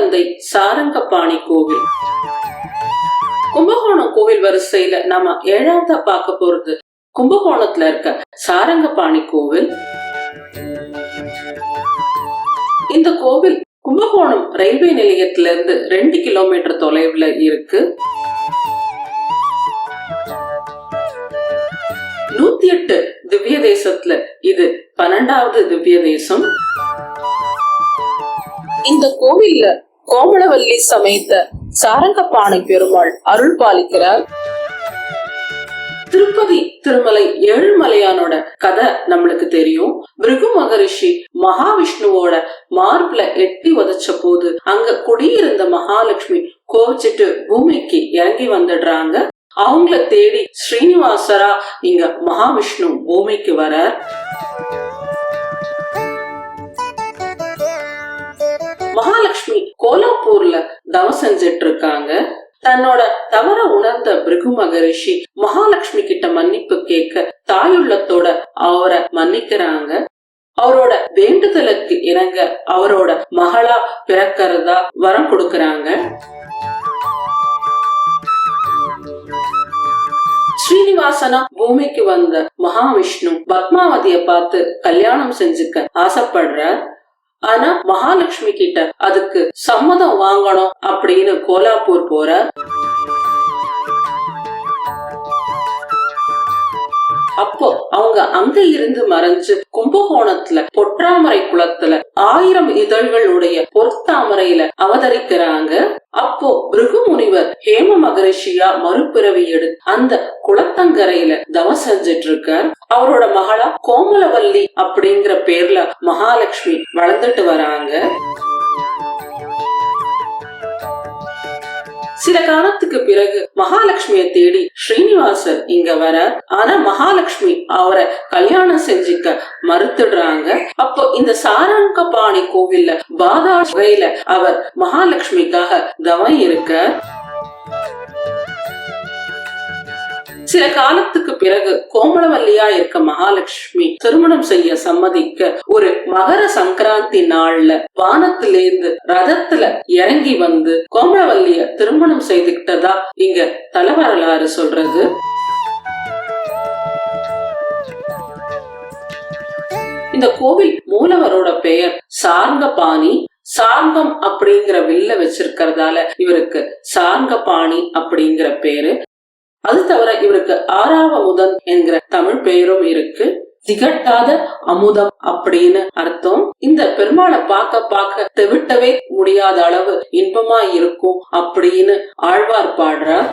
திருக்குடந்தை சாரங்கபாணி கோவில். கும்பகோணம் கோவில் வரிசையில நாம ஏழாவதா பார்க்க போறது. கும்பகோணத்துல இருக்க சாரங்கபாணி கோவில். இந்த கோவில் கும்பகோணம் ரயில்வே நிலையத்துல இருந்து ரெண்டு கிலோமீட்டர் தொலைவுல இருக்கு. நூத்தி எட்டு திவ்ய தேசத்துல இது பன்னெண்டாவது திவ்ய தேசம். இந்த கோவில்ல கோமளவல்லி சமைத்த சாரங்கபாணி பெருமாள் அருள் பாலிக்கிறார். திருப்பதி திருமலை ஏழுமலையானோட கதை நம்மளுக்கு தெரியும். பிருகு மகரிஷி மகாவிஷ்ணுவோட மார்பில எட்டி உதைச்ச போது அங்க குடியிருந்த மகாலட்சுமி கோவிச்சிட்டு பூமிக்கு இறங்கி வந்துடுறாங்க. அவங்கள தேடி ஸ்ரீனிவாசரா இங்க மகாவிஷ்ணு பூமிக்கு வரார். தவம் செஞ்சிட்டு இருக்காங்க தன்னோட தவற உணர்ந்த பிருகு மகரிஷி மகாலட்சுமி கிட்ட மன்னிப்பு கேட்க தாயுள்ளத்தோட அவரை மன்னிக்கிறாங்க. அவரோட வேண்டுதலுக்கு இணங்க அவரோட மகளா பிறக்கிறதா வரம் கொடுக்கறாங்க. ஸ்ரீனிவாசனா பூமிக்கு வந்த மகாவிஷ்ணு பத்மாவதிய பார்த்து கல்யாணம் செஞ்சுக்க ஆசைப்படுற ஆனா மகாலட்சுமி கிட்ட அதுக்கு சம்மதம் வாங்கணும் அப்படின்னு கோலாப்பூர் போற அப்போ அவங்க அங்க இருந்து மறைஞ்சு கும்பகோணத்துல பொற்றாமரை குளத்துல ஆயிரம் இதழ்களுடைய பொற்தாமரையில அவதரிக்கிறாங்க. அப்போ பிருகு முனிவர் ஹேம மகரிஷியா மறுபிறவி எடுத்து அந்த குளத்தங்கரையில தவம் செஞ்சிட்டு இருக்கார் அவரோட மகளா கோமலவல்லி அப்படிங்கிற பேர்ல மகாலட்சுமி வளர்ந்துட்டு வராங்க. சில காலத்துக்கு பிறகு மகாலட்சுமிய தேடி ஸ்ரீனிவாசர் இங்க வர ஆனா மகாலட்சுமி அவரை கல்யாணம் செஞ்சுக்க மறுத்துடுறாங்க. அப்போ இந்த சாரங்கபாணி கோவில்ல பாதா வகையில அவர் மகாலட்சுமிக்காக தவம் இருக்க சில காலத்துக்கு பிறகு கோமளவல்லியா இருக்க மகாலட்சுமி திருமணம் செய்ய சம்மதிக்க ஒரு மகர சங்கராந்தி நாள்ல வானத்திலேருந்து ரதத்துல இறங்கி வந்து கோமளவல்லிய திருமணம் செய்துக்கிட்டதா இங்க தலைவரலாறு சொல்றது. இந்த கோவில் மூலவரோட பெயர் சார்ங்கபாணி. சார்ங்கம் அப்படிங்கிற வில்ல வச்சிருக்கிறதால இவருக்கு சார்ங்கபாணி அப்படிங்கிற பேரு. அது தவிர இவருக்கு ஆறாவ ஆறாவமுதன் என்கிற தமிழ் பெயரும் இருக்கு. திகட்டாத அமுதம் அப்படின்னு அர்த்தம். இந்த பெருமாளை பார்க்க பார்க்க தெவிட்டவே முடியாத அளவு இன்பமா இருக்கும் அப்படின்னு ஆழ்வார் பாடுறார்.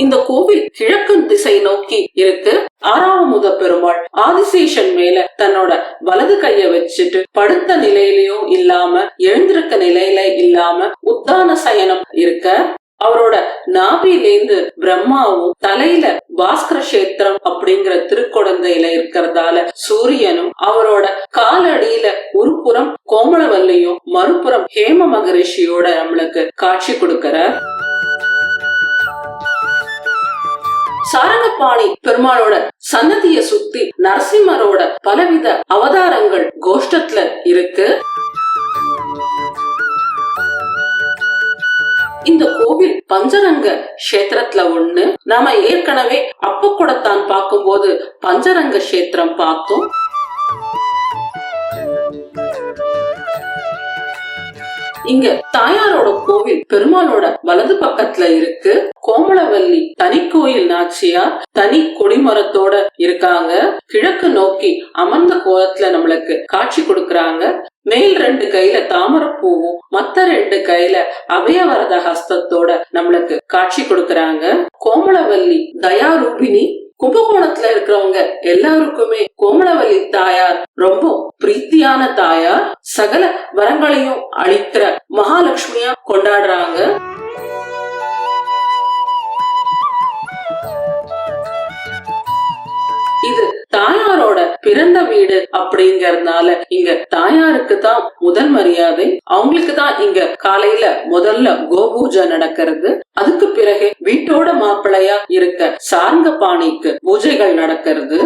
இந்த கோவில் கிழக்கு திசை நோக்கி இருக்கு. ஆறாவமுத பெருமாள் ஆதிசேஷன் மேல தன்னோட வலது கைய வச்சுட்டு படுத்த நிலையிலயும் இல்லாம எழுந்திருக்க நிலையில இல்லாம உத்தான சயனம் இருக்க. அவரோட நாபிலேந்து பிரம்மாவும் தலையில பாஸ்கர கஷேத்திரம் அப்படிங்கிற திருக்குழந்தையில இருக்கிறதால சூரியனும் அவரோட காலடியில ஒரு புறம் கோமளவல்லியும் மறுபுறம் ஹேம மகரிஷியோட நம்மளுக்கு காட்சி கொடுக்கிறார். சாரங்கபாணி பெருமாளோட சன்னதிய சுத்தி நரசிம்மரோட பலவித அவதாரங்கள் கோஷ்டத்துல இருக்கு. இந்த கோவில் பஞ்சரங்க கஷேத்திரத்துல ஒண்ணு. நாம ஏற்கனவே அப்பக்குடத்தான் பார்க்கும்போது பஞ்சரங்க கஷேத்திரம் பார்த்தோம். இங்க தாயாரோட கோவில் பெருமாளோட வலது பக்கத்துல இருக்கு. கோமளவல்லி தனி கோயில் நாச்சியார் தனி கொடிமரத்தோட இருக்காங்க. கிழக்கு நோக்கி அமர்ந்த கோலத்துல நம்மளுக்கு காட்சி கொடுக்கறாங்க. மேல் ரெண்டு கையில தாமரப்பூவும் மத்த ரெண்டு கையில அபயவரத ஹஸ்தத்தோட நம்மளுக்கு காட்சி கொடுக்கறாங்க. கோமளவல்லி தயாரூபினி கும்பகோணத்துல இருக்கிறவங்க எல்லாருக்குமே கோமலவல்லி தாயார் ரொம்ப பிரீத்தியான தாயார் சகல வரங்களையும் அளிக்கிற மகாலட்சுமியா கொண்டாடுறாங்க. பிறந்த வீடு அப்படிங்கறதுனால இங்க தாயாருக்கு தான் முதல் மரியாதை அவங்களுக்கு தான் இங்க காலையில முதல்ல கோபூஜை நடக்கிறது. அதுக்கு பிறகு வீட்டோட மாப்பிள்ளையா இருக்க சார்ந்த பாணிக்கு பூஜைகள் நடக்கிறது.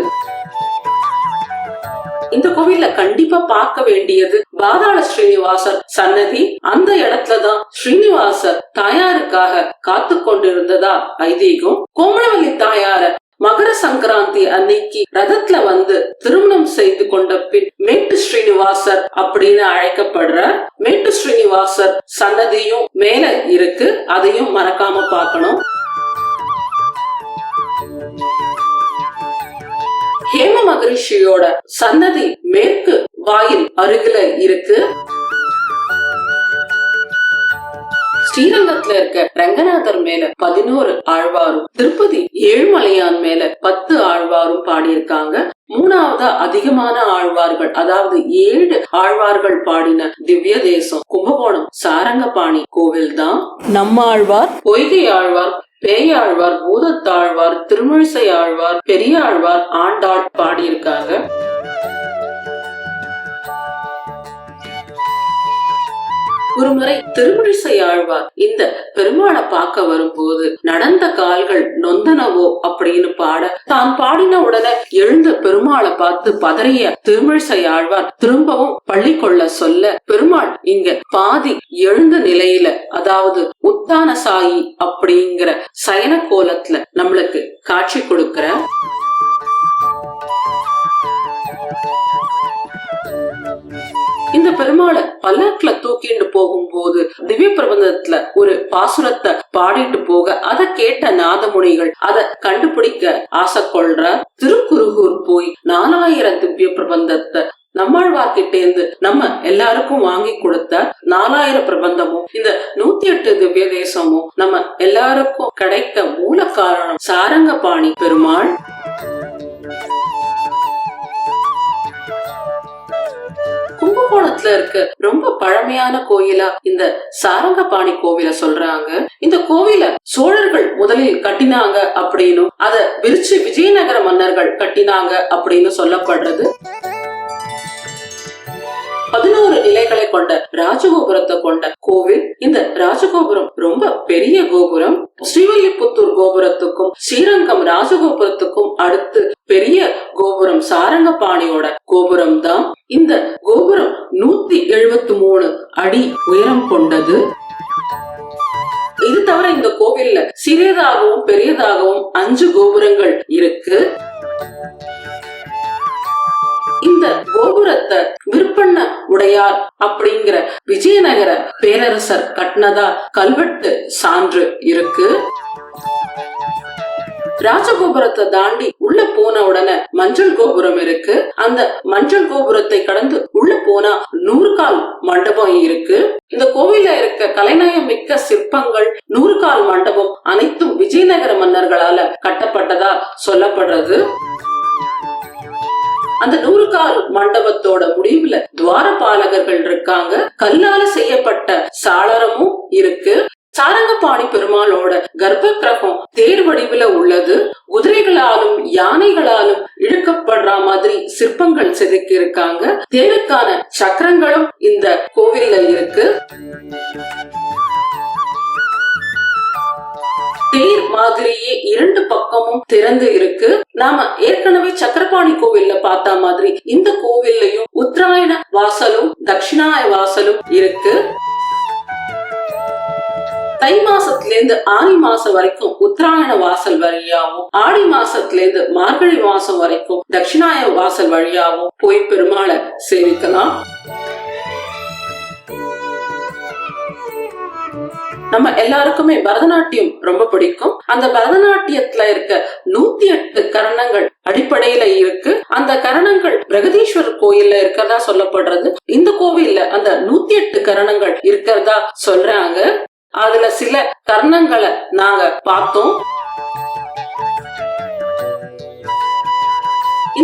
இந்த கோவில்ல கண்டிப்பா பார்க்க வேண்டியது பாதாள ஸ்ரீனிவாசர் சன்னதி. அந்த இடத்துலதான் ஸ்ரீனிவாசர் தாயாருக்காக காத்து கொண்டிருந்ததா ஐதீகம். கோமலவல்லி தாயார மகர சங்கராந்தி அன்னைக்கு ரதத்துல வந்து திருமணம் செய்து கொண்ட பின் மேட்டு ஸ்ரீனிவாசர் அப்படின்னு அழைக்கப்படுற மேட்டு ஸ்ரீனிவாசர் சன்னதியும் மேல இருக்கு. அதையும் மறக்காம பார்க்கணும். ஹேம மகரிஷியோட சன்னதி மேற்கு வாயில் அருகில இருக்கு. ஸ்ரீரங்கத்துல இருக்க ரங்கநாதர் மேல பதினோரு ஆழ்வாரும் திருப்பதி ஏழுமலையான் மேல பத்து ஆழ்வாரும் பாடியிருக்காங்க. மூணாவதா அதிகமான ஆழ்வார்கள் அதாவது ஏழு ஆழ்வார்கள் பாடின திவ்ய தேசம் கும்பகோணம் சாரங்கபாணி கோவில் தான் நம்ம ஆழ்வார் பொய்கை ஆழ்வார் பேயாழ்வார் பூதத்தாழ்வார் திருமழிசை ஆழ்வார் பெரியாழ்வார் ஆண்டாள் பாடியிருக்காங்க. ஒருமுறை திருமுழிசை ஆழ்வார் இந்த பெருமாளை பார்க்க வரும்போது நடந்த கால்கள் நொந்தனவோ? அப்படின்னு பாட தான் பாடின உடனே எழுந்த பெருமாளை பார்த்து பதறிய திருமிழிசை ஆழ்வார் திரும்பவும் பள்ளி கொள்ள சொல்ல பெருமாள் இங்க பாதி எழுந்த நிலையில அதாவது உத்தான சாயி அப்படிங்கிற சயன கோலத்துல நம்மளுக்கு காட்சி கொடுக்கிற. இந்த பெருமாளை பல்லக்குல தூக்கிட்டு போகும்போது திவ்ய பிரபந்தத்துல ஒரு பாசுரத்தை பாடிட்டு போக அதை கேட்ட நாதமுனிகள் அதை கண்டுபிடிக்க ஆசை கொள்ற திருக்குருகூர் போய் நாலாயிரம் திவ்ய பிரபந்தத்தை நம்மாழ்வார்கிட்ட இருந்து நம்ம எல்லாருக்கும் வாங்கி கொடுத்த நாலாயிரம் பிரபந்தமும் இந்த நூத்தி எட்டு திவ்ய தேசமும் நம்ம எல்லாருக்கும் கிடைக்க மூல காரணம் சாரங்கபாணி பெருமாள். கும்பகோணத்துல இருக்க. ரொம்ப பழமையான கோயிலா இந்த சாரங்கபாணி கோவில சொல்றாங்க. இந்த கோவில சோழர்கள் முதலில் கட்டினாங்க அப்படின்னு அத விரிச்சு விஜயநகர மன்னர்கள் கட்டினாங்க அப்படின்னு சொல்லப்படுறது. பதினோரு நிலைகளை கொண்ட ராஜகோபுரத்தை கொண்ட கோவில். இந்த ராஜகோபுரம் ரொம்ப பெரிய கோபுரம். ஸ்ரீவல்லிபுத்தூர் கோபுரத்துக்கும் ஸ்ரீரங்கம் ராஜகோபுரத்துக்கும் அடுத்து பெரிய கோபுரம் சாரங்கபாணியோட கோபுரம் தான் இந்த கோபுரம் நூத்தி எழுபத்தி மூணு அடி உயரம் கொண்டது. இது தவிர இந்த கோவில்ல சிறியதாகவும் பெரியதாகவும் அஞ்சு கோபுரங்கள் இருக்கு. அப்படிங்கிற விஜயநகர பேரரசர் கட்டினதா கல்வெட்டு சான்று இருக்கு. ராஜகோபுரத்தை தாண்டி உள்ள போன உடனே மஞ்சள் கோபுரம் இருக்கு. அந்த மஞ்சள் கோபுரத்தை கடந்து உள்ள போனா நூறுகால் மண்டபம் இருக்கு. இந்த கோவில இருக்க கலைநயம் மிக்க சிற்பங்கள் நூறுகால் மண்டபம் அனைத்தும் விஜயநகர மன்னர்களால கட்டப்பட்டதா சொல்லப்படுறது. அந்த நூறுகால் மண்டபத்தோட முடிவுல துவாரபாலகர்கள் இருக்காங்க. கல்லால செய்யப்பட்ட சாளரமும் இருக்கு. சாரங்கபாணி பெருமாளோட கர்ப்ப கிரகம் தேர் வடிவுல உள்ளது. குதிரைகளாலும் யானைகளாலும் இழுக்கப்படுற மாதிரி சிற்பங்கள் செதுக்கி இருக்காங்க தேருக்கான சக்கரங்களும் இந்த கோவில்ல இருக்கு. தேர் மாதிரியே இரண்டு பக்கமும் திறந்து இருக்கு. நாம ஏற்கனவே சக்கரபாணி கோவில்ல பார்த்த மாதிரி இந்த கோவில்லையும் உத்தராயண வாசலும் தட்சிணாய வாசலும் இருக்கு. தை மாசத்துல இருந்து ஆனி மாசம் வரைக்கும் உத்தராயண வாசல் வழியாவும் ஆடி மாசத்துல இருந்து மார்கழி மாசம் வரைக்கும் தட்சிணாய வாசல் வழியாவும் போய் பெருமாளை சேவிக்கலாம். நம்ம எல்லாருக்குமே பரதநாட்டியம் ரொம்ப பிடிக்கும். அந்த பரதநாட்டியத்துல இருக்க நூத்தி எட்டு கரணங்கள் அடிப்படையில இருக்கு. அந்த கரணங்கள் பிரகதீஸ்வரர் கோயில்ல இருக்கிறதா சொல்லப்படுறது. இந்த கோவில்ல அந்த நூத்தி எட்டு கரணங்கள் இருக்கிறதா சொல்றாங்க. அதுல சில கர்ணங்களை நாங்க பார்த்தோம்.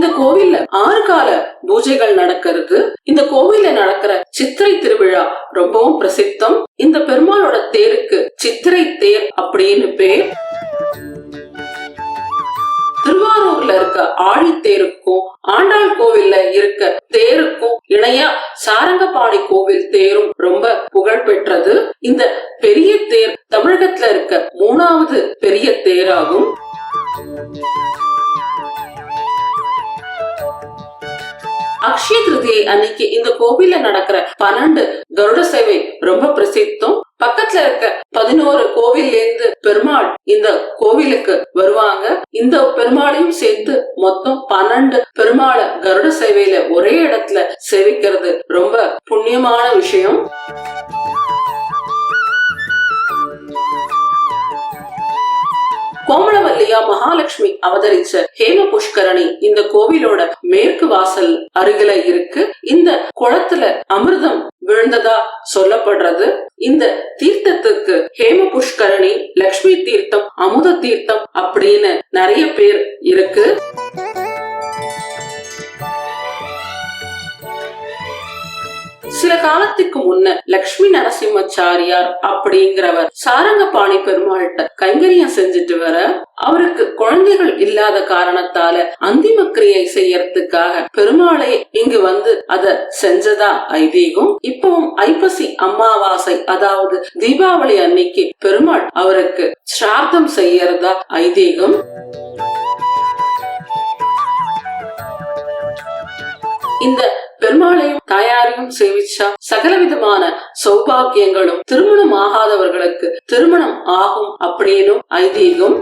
இந்த கோவில்ல ஆறு கால பூஜைகள் நடக்கிறது. இந்த கோவில்ல நடக்கிற சித்திரை திருவிழா ரொம்பவும் பிரசித்தம். இந்த பெருமாளோட தேருக்கு சித்திரை தேர் அப்படின்னு பேர். திருவாரூர்ல இருக்க ஆழி தேருக்கும் ஆண்டாள் கோவில்ல இருக்க தேருக்கும் இணையா சாரங்கபாணி கோவில் தேரும் ரொம்ப புகழ் பெற்றது. இந்த பெரிய தேர் தமிழகத்துல இருக்க மூணாவது பெரிய தேராகும். அக்ஷய திருதியை அன்னைக்கு இந்த கோவில்ல நடக்கிற பன்னெண்டு கருட சேவை ரொம்ப பிரசித்தம். பக்கத்துல இருக்க பதினோரு கோவில்ல இருந்து பெருமாள் இந்த கோவிலுக்கு வருவாங்க. இந்த பெருமாளையும் சேர்த்து மொத்தம் பன்னெண்டு பெருமாளை கருட சேவையில ஒரே இடத்துல சேவிக்கிறது ரொம்ப புண்ணியமான விஷயம். கோமளவல்லியா மகாலட்சுமி அவதரிச்ச ஹேம புஷ்கரணி இந்த கோவிலோட மேற்கு வாசல் அருகில இருக்கு. இந்த குளத்துல அமிர்தம் விழுந்ததா சொல்லப்படுறது. இந்த தீர்த்தத்துக்கு ஹேம புஷ்கரணி லக்ஷ்மி தீர்த்தம் அமுத தீர்த்தம் அப்படின்னு நிறைய பேர் இருக்கு. சில காலத்துக்கு முன்ன லக்ஷ்மி நரசிம்மச்சாரியார் அப்படிங்கிறவர் சாரங்கபாணி பெருமாள்கிட்ட கைங்கரியம் செஞ்சுட்டு வர அவருக்கு குழந்தைகள் இல்லாத காரணத்தால அந்திம கிரியை செய்யறதுக்காக பெருமாளை இங்கு வந்து அத செஞ்சதா ஐதீகம்? இப்பவும் ஐப்பசி அமாவாசை அதாவது தீபாவளி அன்னைக்கு பெருமாள் அவருக்கு சிரார்த்தம் செய்யறதா ஐதீகம்? இந்த பெருமாளையும் தாயாரையும் சேவிச்சா சகலவிதமான சௌபாகியங்களும் திருமணம் ஆகாதவர்களுக்கு திருமணம் ஆகும் அப்படின்னு ஐதீகம்.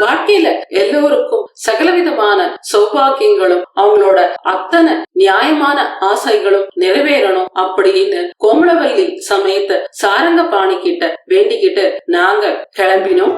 வாழ்க்கையில எல்லோருக்கும் சகலவிதமான சௌபாகியங்களும் அவங்களோட அத்தனை நியாயமான ஆசைகளும் நிறைவேறணும் அப்படின்னு கோமளவல்லி சமயத்தை சாரங்க பாணி கிட்ட வேண்டிக்கிட்டு நாங்க கிளம்பினோம்.